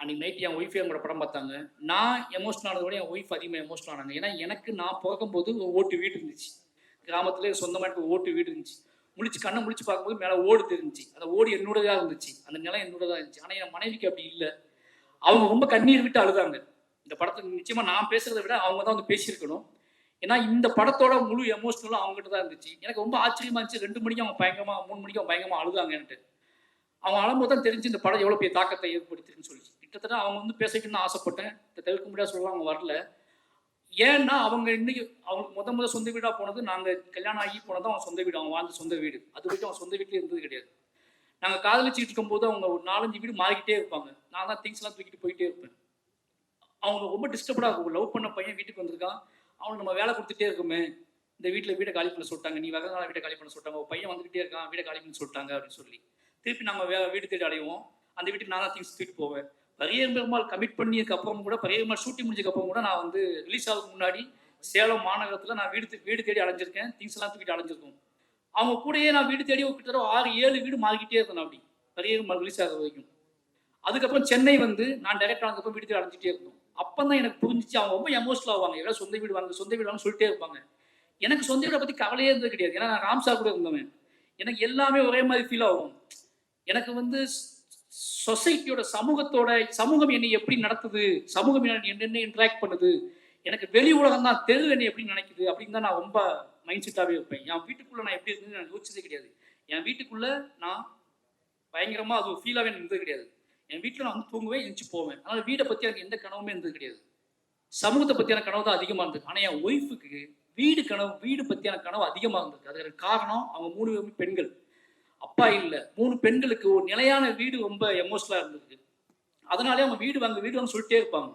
அன்னைக்கு நைட்டு என் ஒய்ஃப் என் கூட படம் பார்த்தாங்க. நான் எமோஷனல் ஆனதை விட என் ஒய்ஃப் அதிகமாக எமோஷனல் ஆனாங்க. ஏன்னா எனக்கு நான் போகும்போது ஓட்டு வீடு இருந்துச்சு. கிராமத்துல சொந்தமாக எனக்கு ஓட்டு வீடு இருந்துச்சு. முழிச்சு கண்ணை முழிச்சு பார்க்கும்போது மேலே ஓடு தெரிஞ்சுச்சு அந்த ஓடு என்னோடதாக இருந்துச்சு. அந்த நிலம் என்னோடதாக இருந்துச்சு. ஆனால் என் மனைவிக்கு அப்படி இல்லை. அவங்க ரொம்ப கண்ணீர் விட்டு அழுதாங்க. இந்த படத்துக்கு நிச்சயமாக நான் பேசுகிறத விட அவங்க தான் வந்து பேசியிருக்கணும். ஏன்னா இந்த படத்தோட முழு எமோஷனலும் அவங்ககிட்ட தான் இருந்துச்சு. எனக்கு ரொம்ப ஆச்சரியமா இருந்துச்சு. ரெண்டு மணிக்கு அவங்க பயங்கரமா மூணு மணிக்கு அவங்க பயங்கரமா அழுதாங்கன்ட்டு அவங்க அழும்போது தான் தெரிஞ்சு இந்த படம் எவ்வளோ பெரிய தாக்கத்தை ஏற்படுத்திருக்குன்னு சொல்லி கிட்டத்தட்ட அவங்க வந்து பேசிக்கணும்னு ஆசைப்பட்டேன். தவிர்க்க முடியாது சொல்லலாம் அவங்க வரல. ஏன்னா அவங்க இன்னைக்கு அவங்களுக்கு முத முத சொந்த வீடாக போனது நாங்கள் கல்யாணம் ஆகி போனது அவங்க சொந்த வீடு. அவங்க வாழ்ந்த சொந்த வீடு. அது வரைக்கும் அவங்க சொந்த வீட்டில் இருந்தது கிடையாது. நாங்கள் காதலிச்சுட்டு இருக்கும்போது அவங்க ஒரு நாலஞ்சு வீடு மாறிக்கிட்டே இருப்பாங்க. நான் தான் திங்ஸ்லாம் தூக்கிட்டு போயிட்டே இருப்பேன். அவங்க ரொம்ப டிஸ்டர்படாக இருக்கும். லவ் பண்ண பையன் வீட்டுக்கு வந்திருக்கான். அவனுக்கு நம்ம வேலை கொடுத்துட்டே இருக்குமே. இந்த வீட்டில் வீடை காலி பண்ண சொல்லிட்டாங்க. நீ வரதுனால வீட்டை காலி பண்ண சொல்லிட்டாங்க. பையன் வந்துகிட்டே இருக்கான். வீடை காலி பண்ண சொல்லிட்டாங்க அப்படின்னு சொல்லி. திருப்பி நம்ம வே வீடு தேடி அடைவோம் அந்த வீட்டுக்கு நான் தான் திங்ஸ் தூக்கிட்டு போவேன். பரியர் பெருமாள் கமிட் பண்ணியதுக்கு அப்புறம் கூட பரியர் பெருமாள் ஷூட்டிங் முடிஞ்சதுக்கு அப்புறம் கூட நான் வந்து ரிலீஸ் ஆகிறதுக்கு முன்னாடி சேலம் மாநகரத்தில் நான் வீடு வீடு தேடி அடைஞ்சிருக்கேன். திங்ஸ் எல்லாம் தூக்கிட்டு அடைஞ்சிருக்கோம். அவங்க கூடயே நான் வீடு தேடி ஒரு கிட்டத்தட்ட ஆறு ஏழு வீடு மாறிக்கிட்டே இருந்தேன் அப்படி. பரியர் பெருமாள் ரிலீஸ் ஆகிற வரைக்கும். அதுக்கப்புறம் சென்னை வந்து நான் டைரக்ட் ஆனதுக்கப்புறம் வீடு தேடி அடைஞ்சிட்டே இருந்தோம் அப்போ தான் எனக்கு புரிஞ்சிச்சு அவங்க ரொம்ப எமோஷனல் ஆவாங்க. ஏதாவது சொந்த வீடு வாங்க சொந்த வீடு வாங்க சொல்லிட்டே இருப்பாங்க. எனக்கு சொந்த வீடை பற்றி கவலையே இருந்தது கிடையாது. ஏன்னா நான் ராம்சா கூட இருந்தவன். எனக்கு எல்லாமே ஒரே மாதிரி ஃபீல் ஆகும். எனக்கு வந்து சொசைட்டியோட சமூகத்தோட சமூகம் என்னை எப்படி நடத்துது? சமூகம் என்ன என்னென்ன இன்ட்ராக்ட் பண்ணுது? எனக்கு வெளி உலகம் தான் தெரு என்னை எப்படி நினைக்குது? அப்படின்னு தான் நான் ரொம்ப மைண்ட் செட்டாகவே இருப்பேன் என் வீட்டுக்குள்ளே நான் எப்படி இருந்தது நான் யோசிச்சதே கிடையாது. என் வீட்டுக்குள்ளே நான் பயங்கரமாக அது ஃபீலாகவே எனக்கு இருந்தது கிடையாது. என் வீட்டில் நான் வந்து தூங்குவேன் எழுந்துச்சு போவேன். அதனால் வீடை பற்றி எனக்கு எந்த கனவுமே இருந்தது கிடையாது. சமூகத்தை பற்றியான கனவு தான் அதிகமாக இருந்தது. ஆனால் என் ஒய்ஃபுக்கு வீடு கனவு வீடு பற்றியான கனவு அதிகமாக இருந்திருக்கு அதுக்கு காரணம் அவங்க மூணு பேருமே பெண்கள். அப்பா இல்லை. மூணு பெண்களுக்கு ஒரு நிலையான வீடு ரொம்ப எமோஷனலாக இருந்திருக்கு அதனாலே அவங்க வீடு வாங்க வீடு வாங்க சொல்லிட்டே இருப்பாங்க.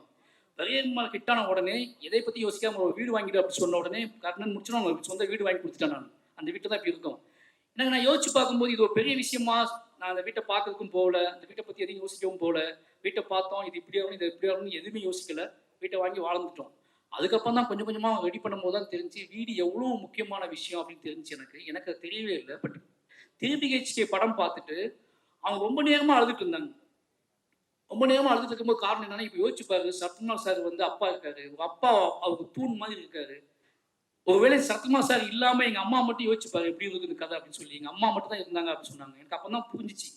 பெரியம்மாள் கிட்டான உடனே எதை பற்றி யோசிக்காம ஒரு வீடு வாங்கிடு அப்படி சொன்ன உடனே கர்ணன் முடிச்சுனா அவங்க சொந்த வீடு வாங்கி கொடுத்துட்டேன் நான். அந்த வீட்டை தான் இப்படி இருக்கும். எனக்கு நான் யோசிச்சு பார்க்கும்போது இது ஒரு பெரிய விஷயமா நான் அந்த வீட்டை பார்க்கறதுக்கும் போகல. அந்த வீட்டை பற்றி எதையும் யோசிக்கவும் போகல. வீட்டை பார்த்தோம் இது இப்படி ஆகணும் இது இப்படி ஆகணும்னு எதுவுமே யோசிக்கல. வீட்டை வாங்கி வாழ்ந்துட்டோம். அதுக்கப்புறம் தான் கொஞ்சம் கொஞ்சமாக ரெடி பண்ணும்போது தான் தெரிஞ்சு வீடு எவ்வளோ முக்கியமான விஷயம் அப்படின்னு தெரிஞ்சு எனக்கு. எனக்கு தெரியவே இல்லை பட் திருப்பி படம் பார்த்துட்டு அவங்க ரொம்ப நேரமாக அழுதுட்டு இருந்தாங்க. ரொம்ப நேரமாக அழுதுட்டு இருக்கும்போது காரணம் என்னன்னா இப்போ யோசிச்சு பாரு சத்யநாத் சார் வந்து அப்பா இருக்காரு. அப்பா அவருக்கு தூண் மாதிரி இருக்காரு. ஒருவேளை சத்யமா சார் இல்லாம எங்க அம்மா மட்டும் யோசிச்சு பாரு எப்படி இருக்குது இந்த கதை அப்படின்னு சொல்லி. எங்க அம்மா மட்டும் தான் இருந்தாங்க அப்படின்னு சொன்னாங்க. எனக்கு அப்பதான் புரிஞ்சிச்சு.